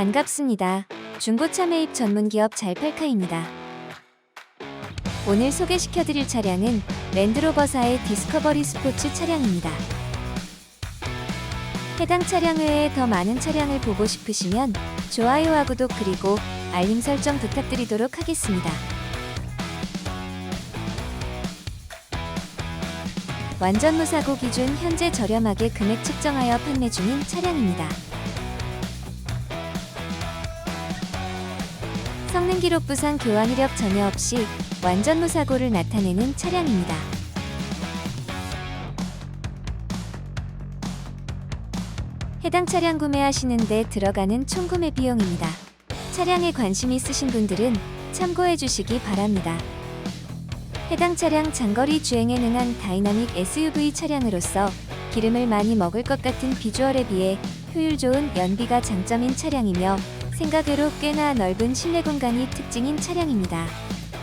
반갑습니다. 중고차 매입 전문 기업 잘팔카입니다. 오늘 소개시켜드릴 차량은 랜드로버사의 디스커버리 스포츠 차량입니다. 해당 차량 외에 더 많은 차량을 보고 싶으시면 좋아요와 구독 그리고 알림 설정 부탁드리도록 하겠습니다. 완전 무사고 기준 현재 저렴하게 금액 측정하여 판매 중인 차량입니다. 성능 기록 부상 교환 이력 전혀 없이 완전 무사고를 나타내는 차량입니다. 해당 차량 구매하시는데 들어가는 총 구매 비용입니다. 차량에 관심 있으신 분들은 참고해 주시기 바랍니다. 해당 차량 장거리 주행에 능한 다이나믹 SUV 차량으로서 기름을 많이 먹을 것 같은 비주얼에 비해 효율 좋은 연비가 장점인 차량이며 생각외로 꽤나 넓은 실내 공간이 특징인 차량입니다.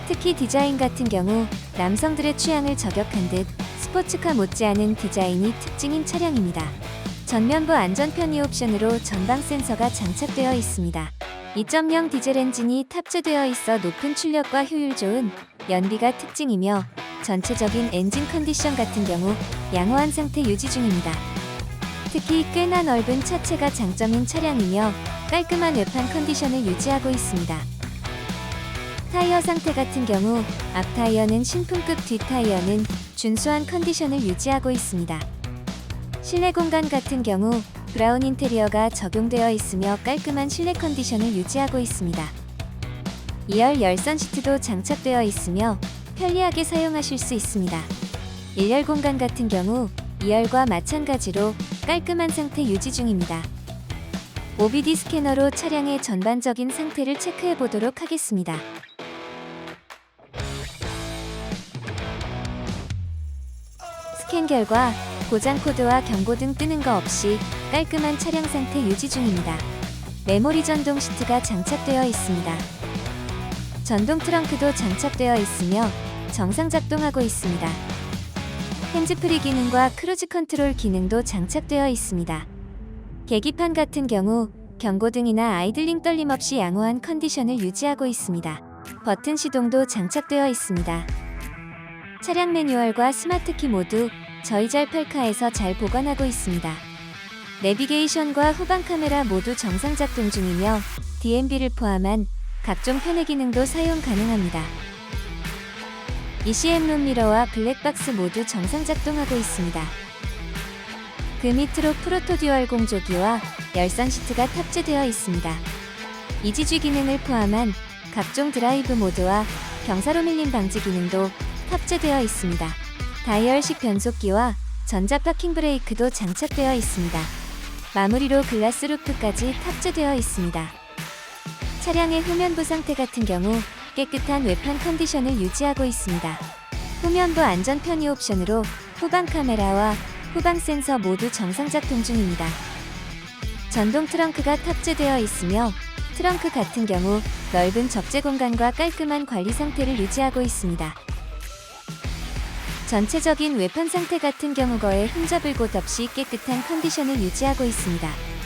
특히 디자인 같은 경우 남성들의 취향을 저격한 듯 스포츠카 못지않은 디자인이 특징인 차량입니다. 전면부 안전 편의 옵션으로 전방 센서가 장착되어 있습니다. 2.0 디젤 엔진이 탑재되어 있어 높은 출력과 효율 좋은 연비가 특징이며 전체적인 엔진 컨디션 같은 경우 양호한 상태 유지 중입니다. 특히 꽤나 넓은 차체가 장점인 차량이며 깔끔한 외판 컨디션을 유지하고 있습니다. 타이어 상태 같은 경우 앞 타이어는 신품급 뒷 타이어는 준수한 컨디션을 유지하고 있습니다. 실내 공간 같은 경우 브라운 인테리어가 적용되어 있으며 깔끔한 실내 컨디션을 유지하고 있습니다. 2열 열선 시트도 장착되어 있으며 편리하게 사용하실 수 있습니다. 1열 공간 같은 경우 2열과 마찬가지로 깔끔한 상태 유지 중입니다. OBD 스캐너로 차량의 전반적인 상태를 체크해 보도록 하겠습니다. 스캔 결과 고장 코드와 경고등 뜨는 거 없이 깔끔한 차량 상태 유지 중입니다. 메모리 전동 시트가 장착되어 있습니다. 전동 트렁크도 장착되어 있으며 정상 작동하고 있습니다. 핸즈프리 기능과 크루즈 컨트롤 기능도 장착되어 있습니다. 계기판 같은 경우 경고등이나 아이들링 떨림 없이 양호한 컨디션을 유지하고 있습니다. 버튼 시동도 장착되어 있습니다. 차량 매뉴얼과 스마트키 모두 저희 잘 팔카에서 잘 보관하고 있습니다. 내비게이션과 후방 카메라 모두 정상 작동 중이며 DMB를 포함한 각종 편의 기능도 사용 가능합니다. ECM 룸미러와 블랙박스 모두 정상 작동하고 있습니다. 그 밑으로 프로토 듀얼 공조기와 열선 시트가 탑재되어 있습니다. 이지쥐 기능을 포함한 각종 드라이브 모드와 경사로 밀림 방지 기능도 탑재되어 있습니다. 다이얼식 변속기와 전자 파킹 브레이크도 장착되어 있습니다. 마무리로 글라스 루프까지 탑재되어 있습니다. 차량의 후면부 상태 같은 경우 깨끗한 외판 컨디션을 유지하고 있습니다. 후면부 안전 편의 옵션으로 후방 카메라와 후방 센서 모두 정상 작동 중입니다. 전동 트렁크가 탑재되어 있으며 트렁크 같은 경우 넓은 적재 공간과 깔끔한 관리 상태를 유지하고 있습니다. 전체적인 외판 상태 같은 경우 거에 흠잡을 곳 없이 깨끗한 컨디션을 유지하고 있습니다.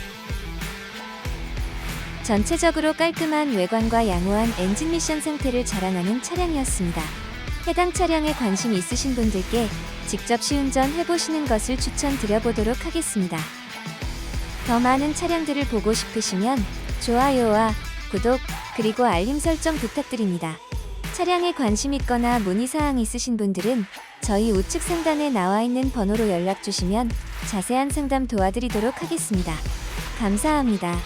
전체적으로 깔끔한 외관과 양호한 엔진 미션 상태를 자랑하는 차량이었습니다. 해당 차량에 관심 있으신 분들께 직접 시운전 해보시는 것을 추천드려보도록 하겠습니다. 더 많은 차량들을 보고 싶으시면 좋아요와 구독 그리고 알림 설정 부탁드립니다. 차량에 관심 있거나 문의사항 있으신 분들은 저희 우측 상단에 나와 있는 번호로 연락 주시면 자세한 상담 도와드리도록 하겠습니다. 감사합니다.